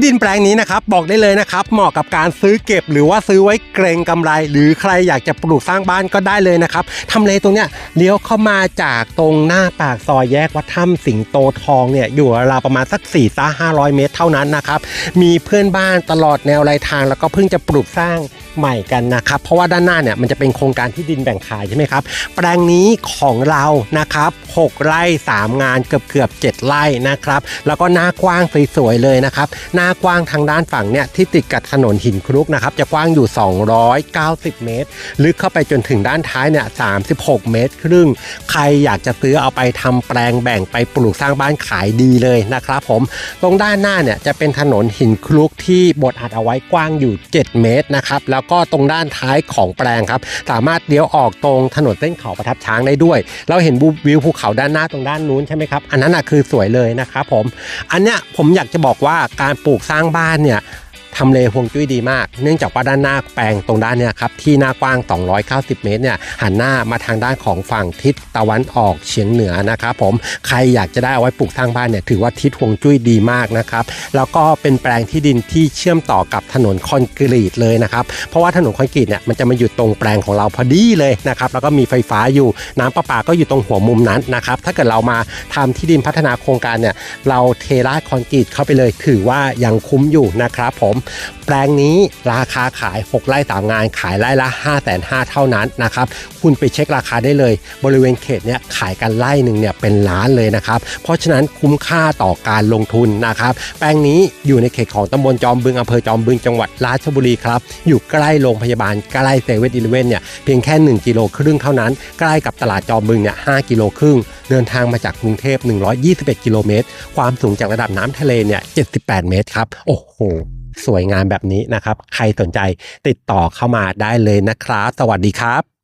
ที่ดินแปลงนี้นะครับบอกได้เลยนะครับ เหมาะกับการซื้อเก็บ หรือว่าซื้อไว้เกรงกำไร หรือใครอยากจะปลูกสร้างบ้านก็ได้เลยนะครับทำเลตรงเนี้ยเลี้ยวเข้ามาจากตรงหน้าปากซอยแยกวัดถ้ำสิงโตทองเนี่ยอยู่ราวประมาณสัก4ี่ซ่าห้าร้อยเมตรเท่านั้นนะครับมีเพื่อนบ้านตลอดแนวรายทาง แล้วก็เพิ่งจะปลูกสร้างใหม่กันนะครับเพราะว่าด้านหน้าเนี่ยมันจะเป็นโครงการที่ดินแบ่งขายใช่ไหมครับแปลงนี้ของเรานะครับ6ไร่3 งานเกือบเกือบ7ไร่นะครับแล้วก็หน้ากว้างสวยๆเลยนะครับหน้ากว้างทางด้านฝั่งเนี่ยที่ติดกับถนนหินครุกนะครับจะกว้างอยู่ 290 เมตร ลึกเข้าไปจนถึงด้านท้ายเนี่ย 36 เมตร ครึ่ง ใครอยากจะซื้อเอาไปทำแปลงแบ่งไปปลูกสร้างบ้านขายดีเลยนะครับผม ตรงด้านหน้าเนี่ยจะเป็นถนนหินคลุกที่บดอัดเอาไว้กว้างอยู่ 7 เมตรนะครับแล้วก็ตรงด้านท้ายของแปลงครับสามารถเลี้ยวออกตรงถนนเส้นเขาประทับช้างได้ด้วย เราเห็นวิวภูเขาด้านหน้าตรงด้านนู้นใช่ไหมครับอันนั้นอะคือสวยเลยนะครับผมอันเนี้ยผมอยากจะบอกว่าการปลููกสร้างบ้านเนี่ย ทำเลฮวงจุ้ยดีมาก เนื่องจากว่าด้านหน้าแปลงตรงด้านเนี่ยครับที่หน้ากว้าง 290 เมตรเนี่ยหันหน้ามาทางด้านของฝั่งทิศตะวันออกเฉียงเหนือนะครับผมใครอยากจะได้เอาไว้ปลูกสร้างบ้านเนี่ยถือว่าทิศฮวงจุ้ยดีมากนะครับแล้วก็เป็นแปลงที่ดินที่เชื่อมต่อกับถนนคอนกรีตเลยนะครับเพราะว่าถนนคอนกรีตเนี่ยมันจะมาอยู่ตรงแปลงของเราพอดีเลยนะครับแล้วก็มีไฟฟ้าอยู่น้ำประปาก็อยู่ตรงหัวมุมนั้นนะครับถ้าเกิดเรามาทำที่ดินพัฒนาโครงการเนี่ยเราเทราดคอนกรีตเข้าไปเลย ถือว่ายังคุ้มอยู่นะครับผมแปลงนี้ราคาขาย 6 ไร่ตางงานขายไร่ละ 5 5 0 0 0เท่านั้นนะครับ คุณไปเช็คราคาได้เลย บริเวณเขตเนี้ยขายกันไร่หนึ่งเนี่ยเป็นล้านเลยนะครับ เพราะฉะนั้นคุ้มค่าต่อการลงทุนนะครับ แปลงนี้อยู่ในเขตของตำบลจอมบึงอำเภอจอมบึงจังหวัดราชบุรีครับ อยู่ใกล้โรงพยาบาลใกล้เซเว่นอีเลเว่นเนี่ยเพียงแค่ 1 กิโลครึ่งเท่านั้น ใกล้กับตลาดจอมบึงเนี่ย5กิโลครึ่งเดินทางมาจากกรุงเทพ 121 กิโลเมตร ความสูงจากระดับน้ำทะเลเนี่ย 78 เมตรครับ โอ้โห สวยงามแบบนี้นะครับ ใครสนใจติดต่อเข้ามาได้เลยนะครับ สวัสดีครับ